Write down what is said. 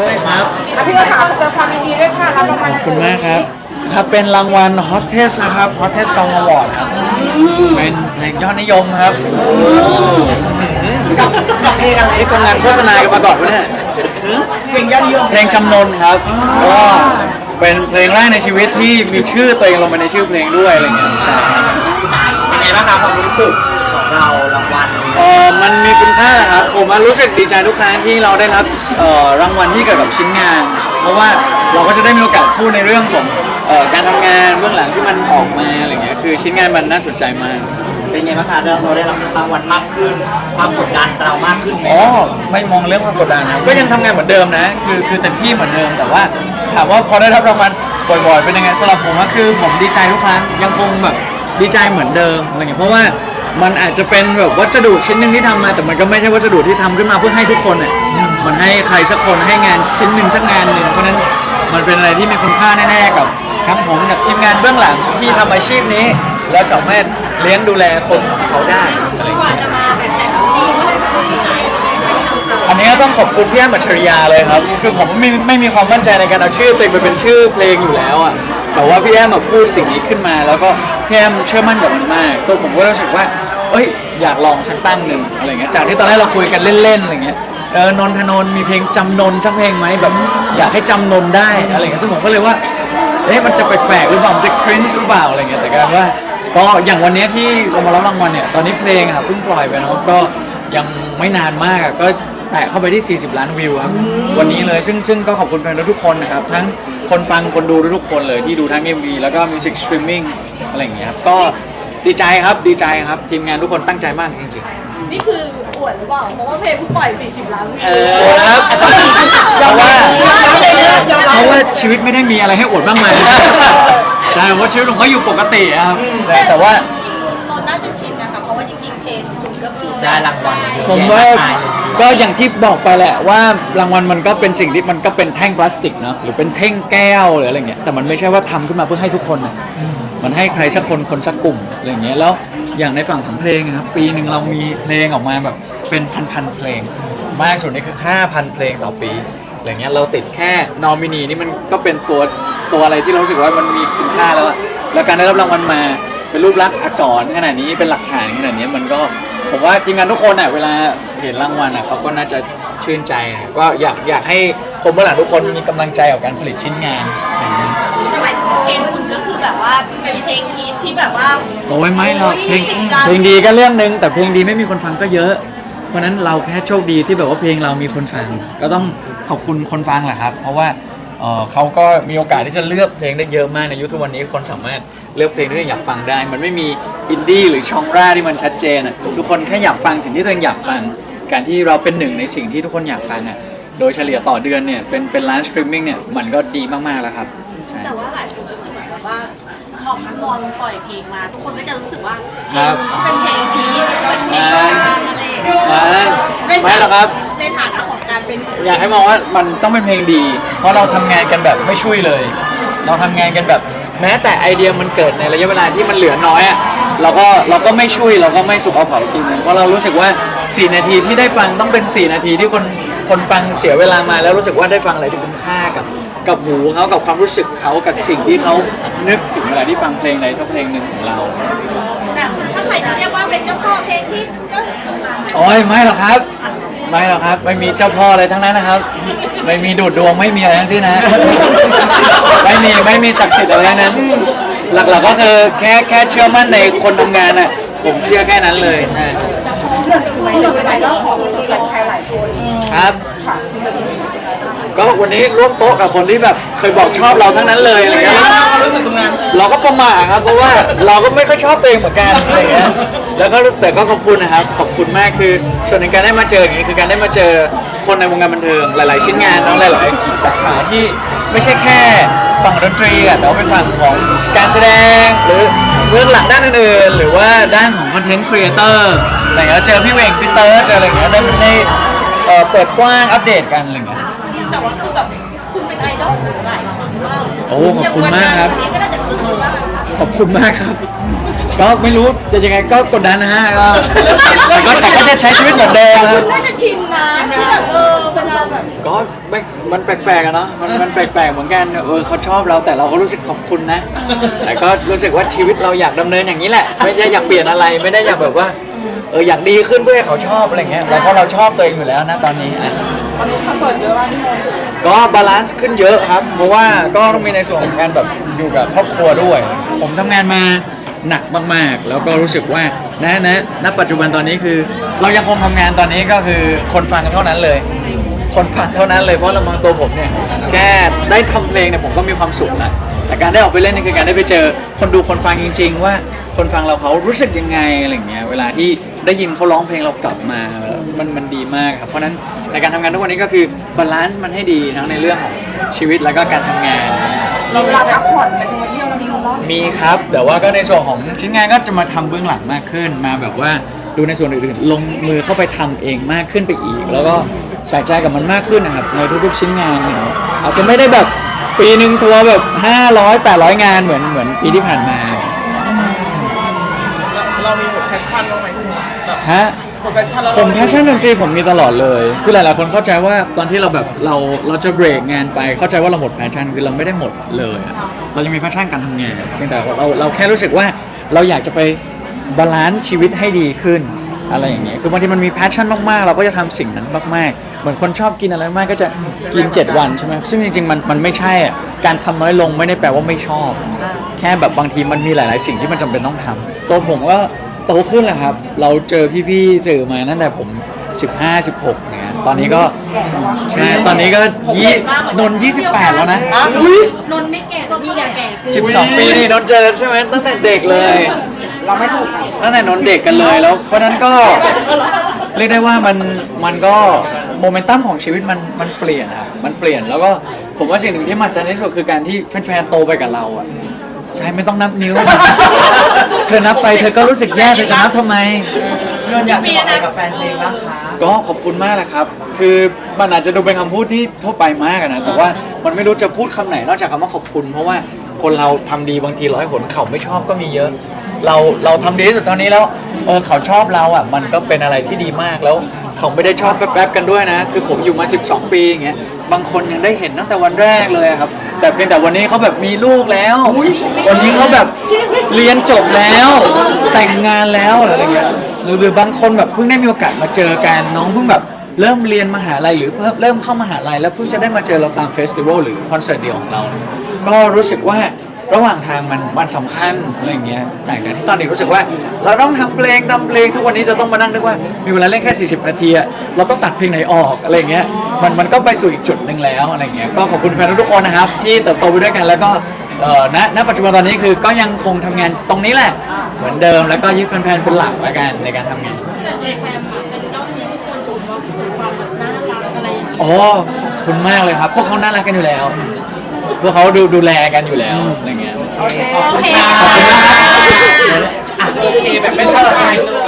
ด้วยครับ อะพี่ก็ถามแสดงความยินดีด้วยค่ะรับรางวัลขอบคุณมากครับ ครับเป็นรางวัล Hottest นะครับ Hottest Song Award ครับเป็นเพลงยอดนิยมครับกับกับเพลงอะไรนี่ทำงานโฆษณากันมาก่อนวะเนี่ยเพลงยอดนิยมเพลงจำนนครับก็เป็นเพลงแรกในชีวิตที่มีชื่อตัวเองลงไปในชื่อเพลงด้วยอะไรเงี้ยใช่ครับเป็นไงบ้างครับความรู้สึกของ เรารางวัลนี้เออมันมีคุณค่าแหละครับผมอะรู้สึกดีใจทุกครั้งที่เราได้รับเอ่อรางวัลที่เกี่ยวกับชิ้นงาน เพราะว่าเราก็จะได้มีโอกาสพูดในเรื่องของเอ่อการทำงานเบื้องหลังที่มันออกมาอะไรเงี้ยคือชิ้นงานมันน่าสนใจมาก เป็นไงบ้างคะเราได้รับรางวัลมากขึ้น ความกดดันเรามากขึ้นไหมอ๋อไม่มองเรื่องความกดดันนะก็ยังทำงานเหมือนเดิมนะ คือคือเต็มที่เหมือนเดิมแต่ว่าถามว่าพอได้รับรางวัลบ่อยๆเป็นยังไงสำหรับผมก็คือผมดีใจทุกครั้งยังคงแบบดีใจเหมือนเดิมอะไรเงี้ยเพราะว่า มันอาจจะเป็นแบบวัสดุชิ้นหนึ่งที่ทำมา แต่มันก็ไม่ใช่วัสดุที่ทำขึ้นมาเพื่อให้ทุกคนอะมันให้ใครสักคนให้งานชิ้นหนึ่งสักงานหนึ่งเพราะฉะนั้นมันเป็นอะไรที่มีคุณค่าแน่ๆกับทั้งผมกับทีมงานเบื้องหลังที่ทำอาชีพนี้ แล้วสามารถเลี้ยงดูแลคนของเขาได้อะไรอย่างเงี้ยอันนี้ก็ต้องขอบคุณพี่แอมอัจฉริยาเลยครับ คือผมไม่ไม่มีความมั่นใจในการเอาชื่อตัวเองไปเป็นชื่อเพลงอยู่แล้วอะ แต่ว่าพี่แอมมาพูดสิ่งนี้ขึ้นมา แล้วก็พี่แอมเชื่อมั่นกับมันมาก ตัวผมก็รู้สึกว่า เอ้ยอยากลองสักตั้งหนึ่งอะไรเงี้ยจากที่ตอนแรกเราคุยกันเล่นๆอะไรเงี้ยเออนนทนนมีเพลงจำนนสักเพลงไหมแบบอยากให้จำนนได้อะไรเงี้ยซึ่งผมก็เลยว่าเอ๊ะมันจะแปลกๆหรือเปล่ามันจะคริ้นหรือเปล่าอะไรเงี้ยแต่การว่าก็อย่างวันนี้ที่เรามารับรางวัลเนี่ยตอนนี้เพลงอะครับเพิ่งปล่อยไปเนาะก็ยังไม่นานมากอะก็แตะเข้าไปที่ 40 ล้านวิวครับ วันนี้เลยซึ่งซึ่งก็ขอบคุณแฟนๆทุกคนนะครับ ทั้งคนฟังคนดูทุกคนเลยที่ดูทั้ง MV แล้วก็มิวสิกสตรีมมิ่งอะไรอย่างเงี้ยครับก็ ดีใจครับดีใจครับทีมงานทุกคนตั้งใจมากจริงๆ นี่คืออวดหรือเปล่า เพราะว่าเพลงเพิ่งปล่อย 40 ล้านวิวโอ้ครับเพราะว่าเพราะว่าชีวิตไม่ได้มีอะไรให้อวดบ้างไหมใช่เพราะชีวิตผมก็อยู่ปกติอะครับ แต่แต่ว่านนท์น่าจะชินนะคะเพราะว่าจริงๆเพลงคุณก็คือได้รางวัลเยอะผมแยะว่ามากมายเลยก็อย่างที่บอกไปแหละว่ารางวัลมันก็เป็นสิ่งที่มันก็เป็นแท่งพลาสติกเนาะหรือเป็นแท่งแก้วหรืออะไรเงี้ยแต่มันไม่ใช่ว่าทำขึ้นมาเพื่อให้ทุกคนอะ มันให้ใครสักคนคนสักกลุ่มอะไรเงี้ยแล้วอย่างในฝั่งของเพลงอะครับปีหนึ่งเรามีเพลงออกมาแบบเป็นพันๆเพลง มากสุดนี่คือ 5,000 เพลงต่อปีอะไรเงี้ยเราติดแค่นอมินีนี่มันก็เป็นตัวตัวอะไรที่เรารู้สึกว่ามันมีคุณค่าแล้วแล้วการได้รับรางวัลมาเป็นรูปลักษณ์อักษรขนาดนี้เป็นหลักฐานขนาดนี้มันก็ผมว่าทีมงานทุกคนอะเวลาเห็นรางวัลอะเขาก็น่าจะชื่นใจนะก็อยากอยากให้คนเบื้องหลังทุกคนมีกำลังใจกับการผลิตชิ้นงานอย่างนี้แต่หมายถึงเพลงคุ ว่าเป็นเพลงฮิตที่แบบว่า โอ้ยไม่หรอกเพลงโอ้ยสิบล้านเพลงดีก็เรื่องหนึงแต่เพลงดีไม่มีคนฟังก็เยอะ เพราะฉะนั้นเราแค่โชคดีที่แบบว่าเพลงเรามีคนฟัง ก็ต้องขอบคุณคนฟังแหละครับ เพราะว่าเอ่อเขาก็มีโอกาสที่จะเลือกเพลงได้เยอะมากในยุคทุกวันนี้คนสามารถเลือกเพลงที่ตัวเองอยากฟังได้ มันไม่มีอินดี้หรือช่องร่าที่มันชัดเจนอะทุกคนแค่อยากฟังสิ่งที่ตัวเองอยากฟัง การที่เราเป็นหนึ่งในสิ่งที่ทุกคนอยากฟังอะโดยเฉลี่ยต่อเดือนเนี่ยเป็นเป็นล้านสตรีมมิ่งเนี่ยมันก็ดีมากๆแล้วครับใช่ แต่ว่าหลายคนก็คือเหมือนแบบว่า พอพันนนท์ปล่อยเพลงมา ทุกคนก็จะรู้สึกว่าครับต้องเป็นเพลงฮิตเป็นเพลงดังอะไรอย่างเงี้ยอ่าไม่หรอกครับ ในฐานะของการเป็นศิลปินอยากให้มองว่ามันต้องเป็นเพลงดี เพราะเราทำงานกันแบบไม่ช่วยเลย เราทำงานกันแบบ แม้แต่ไอเดียมันเกิดในระยะเวลาที่มันเหลือน้อยอะเราก็เราก็ไม่ช่วยเราก็ไม่สุกเอาเผากินเพราะเรารู้สึกว่า 4 นาทีที่ได้ฟังต้องเป็น 4 นาทีที่คนคนฟังเสียเวลามาแล้วรู้สึกว่าได้ฟังอะไรที่คุ้มค่ากับ กับหูเขากับความรู้สึกเขากับสิ่งที่เขานึกถึงเวลาที่ฟังเพลงใดสักเพลงหนึ่งของเรา แต่คือถ้าใครจะเรียกว่าเป็นเจ้าพ่อเพลงฮิตก็คือมาโอ้ยไม่หรอกครับ ไม่หรอกครับ ไม่มีเจ้าพ่ออะไรทั้งนั้นนะครับ ไม่มีดูดดวงไม่มีอะไรทั้งสิ้นนะ ไม่มีไม่มีศักดิ์สิทธิ์อะไรทั้งนั้น หลักๆก็คือแค่แค่เชื่อมั่นในคนทำงานน่ะผมเชื่อแค่นั้นเลยนะทำไมเราเป็นไอดอลของหลายใครหลายคนครับ ก็วันนี้ร่วมโต๊ะกับคนที่แบบเคยบอกชอบเราทั้งนั้นเลยอะไรเงี้ยรู้สึกตรงนั้นเราก็ประมาทครับ เพราะว่าเราก็ไม่ค่อยชอบตัวเองเหมือนกันอะไรเงี้ยแล้วก็รู้แต่ก็ขอบคุณนะครับ ขอบคุณมากคือส่วนหนึ่งการได้มาเจออย่างนี้คือการได้มาเจอคนในวงการบันเทิงหลาย ๆ ชิ้นงานเนาะหลาย ๆ สาขาที่ไม่ใช่แค่ฝั่งดนตรีอะแต่ว่าเป็นฝั่งของการแสดงหรือเรื่องหลังด้านอื่นๆหรือว่าด้านของคอนเทนต์ครีเอเตอร์อะไรเงี้ยเจอพี่เวงพี่เตอร์เจออะไรเงี้ยได้ได้เอ่อเปิดกว้างอัปเดตกันอะไรเงี้ย แต่ว่าคือแบบคุณเป็นไอดอลของหลายคนมากโอ้ขอบคุณมากครับอย่างวันนี้ก็น่าจะคือว่าขอบคุณมากครับ ก็ไม่รู้จะยังไงก็กดดันนะฮะก็แต่ก็แต่ก็จะใช้ชีวิตเหมือนเดิมคคุรับ ณน่าจะชินนะที่แบบเออเวลาแบบก็ไม่มันแปลกๆอะเนาะ มันมันแปลกๆเหมือนกัน เออเขาชอบเราแต่เราก็รู้สึกขอบคุณนะ แต่ก็รู้สึกว่าชีวิตเราอยากดำเนินอย่างนี้แหละ ไม่ได้อยากเปลี่ยนอะไร ไม่ได้อยากแบบว่า เอออยากดีขึ้นเพื่อให้เขาชอบอะไรเงี้ย แล้วก็เราชอบตัวเองอยู่แล้วนะตอนนี้อะ ตอนนี้คอนเสิร์ตเยอะมากพี่โมก็บาลานซ์ขึ้นเยอะครับ เพราะว่าก็ต้องมีในส่วนของการแบบอยู่กับครอบครัวด้วย ผมทำงานมาหนักมากๆ แล้วก็รู้สึกว่านะนะณปัจจุบันตอนนี้คือ เรายังคงทำงานตอนนี้ก็คือคนฟังเท่านั้นเลย คนฟังเท่านั้นเลยเพราะลำพังตัวผมเนี่ยแค่ได้ทำเพลงเนี่ยผมก็มีความสุขแล้วแต่การได้ออกไปเล่นนี่คือการได้ไปเจอ คนดูคนฟังจริง ๆ ว่าคนฟังเราเขารู้สึกยังไงอะไรอย่างเงี้ยเวลาที่ได้ยินเขาร้องเพลงเรากลับมา มันมันดีมากครับเพราะฉะนั้นในการทำงานทุกวันนี้ก็คือบาลานซ์มันให้ดีทั้งในเรื่องของชีวิตแล้วก็การทำงานมีเวลาพักผ่อนไปเที่ยวแล้วมีคนรอบมีครับ แต่ว่าก็ในส่วนของชิ้นงานก็จะมาทำเบื้องหลังมากขึ้น มาแบบว่าดูในส่วนอื่นๆ ลงมือเข้าไปทำเองมากขึ้นไปอีก แล้วก็ใส่ใจกับมันมากขึ้นนะครับในทุกๆชิ้นงานเนี่ยอาจจะไม่ได้แบบปีหนึ่งทัวร์แบบ 500 800 งานเหมือนเหมือนปีที่ผ่านมาเรามีหมดแพชชั่นบ้างไหมคุณแบบฮะ หมดแพชชั่นแล้วผมแพชชั่นดนตรีผมมีตลอดเลย คือหลายๆคนเข้าใจว่าตอนที่เราแบบเราเราจะเบรกงานไปเข้าใจว่าเราหมดแพชชั่นคือเราไม่ได้หมดเลยอะเรายังมีแพชชั่นการทำงานเพียงแต่เราเราแค่รู้สึกว่าเราอยากจะไปบาลานซ์ชีวิตให้ดีขึ้นอะไรอย่างเงี้ยคือบางทีมันมีแพชชั่นมากๆ เราก็จะทำสิ่งนั้นมากๆ เหมือนคนชอบกินอะไรมากก็จะกิน 7 วันใช่ไหมซึ่งจริงๆมันมันไม่ใช่อะการทำน้อยลงไม่ได้แปลว่าไม่ชอบ แค่แบบบางทีมันมีหลาย ๆ สิ่งที่มันจำเป็นต้องทำตัวผมก็ โตขึ้นแหละครับ เราเจอพี่ๆสื่อมาตั้งแต่ผม 15 16เนี่ยตอนนี้ก็ใช่ตอนนี้ก็ยี่นนยี่สิบแปดแล้วนะนนท์ไม่แก่นี่อย่าแก่คือ12 ปีนี่นนเจอใช่ไหมตั้งแต่เด็กเลย เราไม่ถูกกันตั้งแต่นนเด็กกันเลยแล้ว เพราะฉะนั้นก็เรียกได้ว่ามันมันก็โมเมนตัมของชีวิตมันมันเปลี่ยนครับมันเปลี่ยนแล้วก็ผมว่าสิ่งหนึ่งที่มันสำคัญที่สุดคือการที่แฟนๆโตไปกับเราอะ ใช่ไม่ต้องนับนิ้ว เธอนับไปเธอก็รู้สึกแย่เธอจะนับทำไมเรื่องอยากจะบอกอะไรกับแฟนเพลงบ้างคะ ก็ขอบคุณมากแหละครับ คือมันอาจจะดูเป็นคำพูดที่ทั่วไปมากอะนะ แต่ว่ามันไม่รู้จะพูดคำไหนนอกจากคำว่าขอบคุณ เพราะว่าคนเราทำดีบางทีร้อยหนเขาไม่ชอบก็มีเยอะ เราเราทำดีที่สุดตอนนี้แล้วเออเขาชอบเราอะมันก็เป็นอะไรที่ดีมากแล้ว เขาไม่ได้ชอบแป๊บๆกันด้วยนะ คือผมอยู่มา 12 ปีอย่างเงี้ยบางคนยังได้เห็นตั้งแต่วันแรกเลยอะครับ แต่เพียงแต่วันนี้เขาแบบมีลูกแล้ว วันนี้เขาแบบเรียนจบแล้ว แต่งงานแล้วอะไรอย่างเงี้ยหรือหรือบางคนแบบเพิ่งได้มีโอกาสมาเจอกันน้องเพิ่งแบบเริ่มเรียนมหาลัยหรือเพิ่มเริ่มเข้ามหาลัยแล้วเพิ่งจะได้มาเจอเราตามเฟสติวัลหรือคอนเสิร์ตเดียวของเรา ก็รู้สึกว่า ระหว่างทางมันมันสำคัญอะไรอย่างเงี้ยจากจากที่ตอนเด็กรู้สึกว่า เราต้องทำเพลงทำเพลงทุกวันนี้จะต้องมานั่งนึกว่ามีเวลาเล่นแค่ 40 นาทีอะเราต้องตัดเพลงไหนออกอะไรอย่างเงี้ยมันมันก็ไปสู่อีกจุดหนึ่งแล้วอะไรอย่างเงี้ยก็ขอบคุณแฟนทุกๆคนนะครับ ที่เติบโตไปด้วยกันแล้วก็เอ่อณณปัจจุบันตอนนี้คือก็ยังคงทำงานตรงนี้แหละ เหมือนเดิมแล้วก็ยึดแฟนๆเป็นหลักละกันในการทำงาน แต่เด็กแฟนค่ะเป็นรอบนี้ทุกคนชมว่าความแบบน่ารักอะไรอย่างเงี้ย อ๋อขอบคุณมากเลยครับ พวกเขาน่ารักกันอยู่แล้ว พวกเขาดูดูแลกันอยู่แล้วอะไรเงี้ย โอเค ขอบคุณโอเคค่ะขอบคุณมากครับอะโอเคแบบไม่สลับกันเลย